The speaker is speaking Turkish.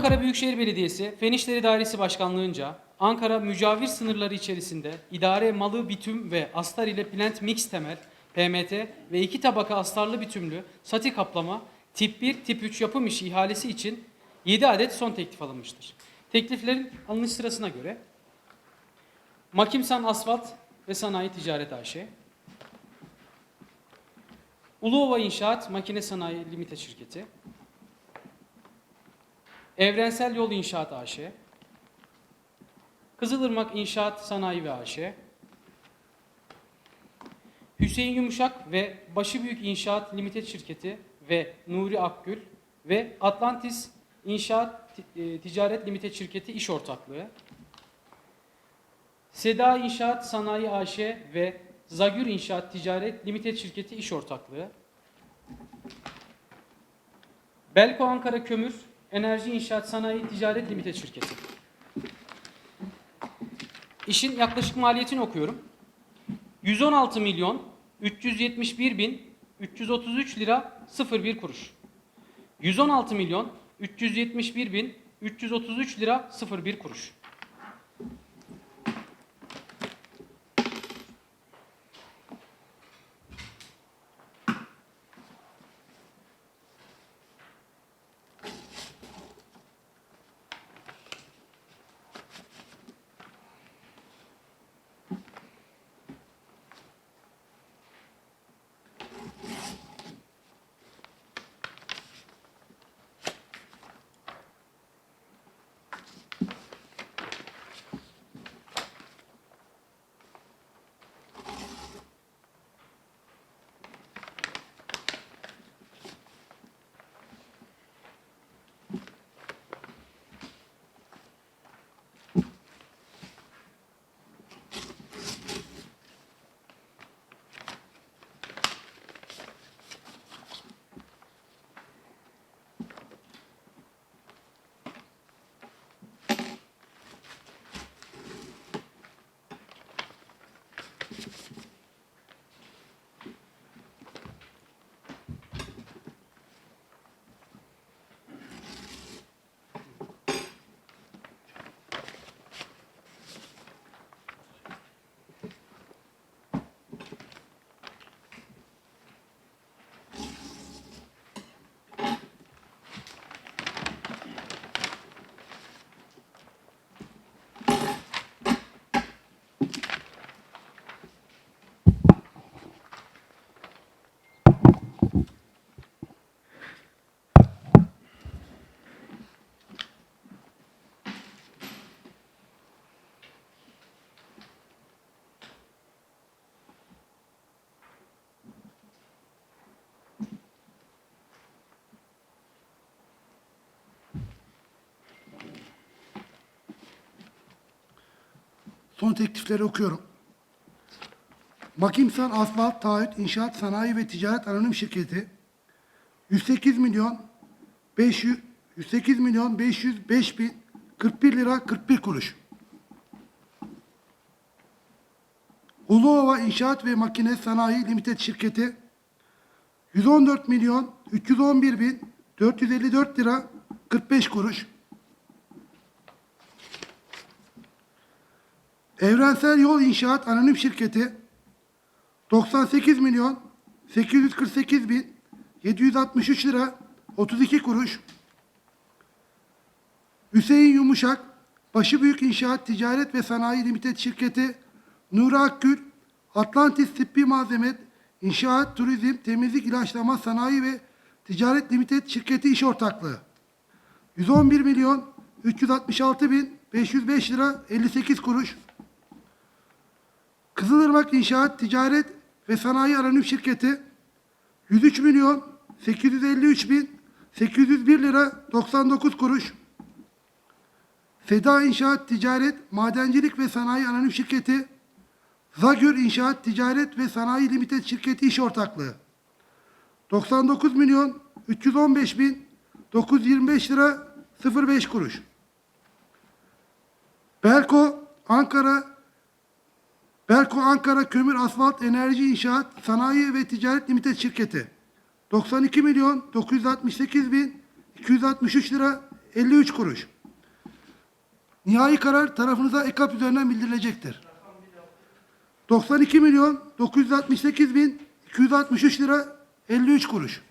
Ankara Büyükşehir Belediyesi Fen İşleri Dairesi Başkanlığınca Ankara mücavir sınırları içerisinde idare malı bitüm ve astar ile plant mix temel PMT ve iki tabaka astarlı bitümlü sati kaplama tip 1 tip 3 yapım işi ihalesi için 7 adet son teklif alınmıştır. Tekliflerin alınış sırasına göre Makimsan Asfalt ve Sanayi Ticaret AŞ Uluova İnşaat Makine Sanayi Limited Şirketi Evrensel Yol İnşaat AŞ, Kızılırmak İnşaat Sanayi ve AŞ, Hüseyin Yumuşak ve Başıbüyük İnşaat Limited Şirketi ve Nuri Akgül ve Atlantis İnşaat e, Ticaret Limited Şirketi iş ortaklığı, Seda İnşaat Sanayi AŞ ve Zagür İnşaat Ticaret Limited Şirketi iş ortaklığı, Belko Ankara Kömür Enerji İnşaat Sanayi Ticaret Limited Şirketi. İşin yaklaşık maliyetini okuyorum. 116 milyon 371 bin 333 lira 01 kuruş. 116 milyon 371 bin 333 lira 01 kuruş. Son teklifleri okuyorum. Makimsan Asfalt Taahhüt İnşaat Sanayi ve Ticaret Anonim Şirketi 108 milyon 500 108 milyon 505 bin 41 lira 41 kuruş. Uluova İnşaat ve Makine Sanayi Limited Şirketi 114 milyon 311 bin 454 lira 45 kuruş. Evrensel Yol İnşaat Anonim Şirketi 98 milyon 848 bin 763 lira 32 kuruş. Hüseyin Yumuşak Başıbüyük İnşaat Ticaret ve Sanayi Limited Şirketi Nuri Akgül Atlantis Tıbbi Malzeme İnşaat, Turizm, Temizlik, İlaçlama, Sanayi ve Ticaret Limited Şirketi iş ortaklığı 111 milyon 366 bin 505 lira 58 kuruş. Kızılırmak İnşaat Ticaret ve Sanayi Anonim Şirketi 103 milyon 853 bin 801 lira 99 kuruş. Seda İnşaat Ticaret Madencilik ve Sanayi Anonim Şirketi Zagür İnşaat Ticaret ve Sanayi Limited Şirketi iş ortaklığı 99 milyon 315 bin 925 lira 05 kuruş. Belko Ankara Berko Ankara Kömür Asfalt Enerji İnşaat Sanayi ve Ticaret Limited Şirketi 92 milyon 968 bin 263 lira 53 kuruş. Nihai karar tarafınıza EKAP üzerinden bildirilecektir. 92 milyon 968 bin 263 lira 53 kuruş.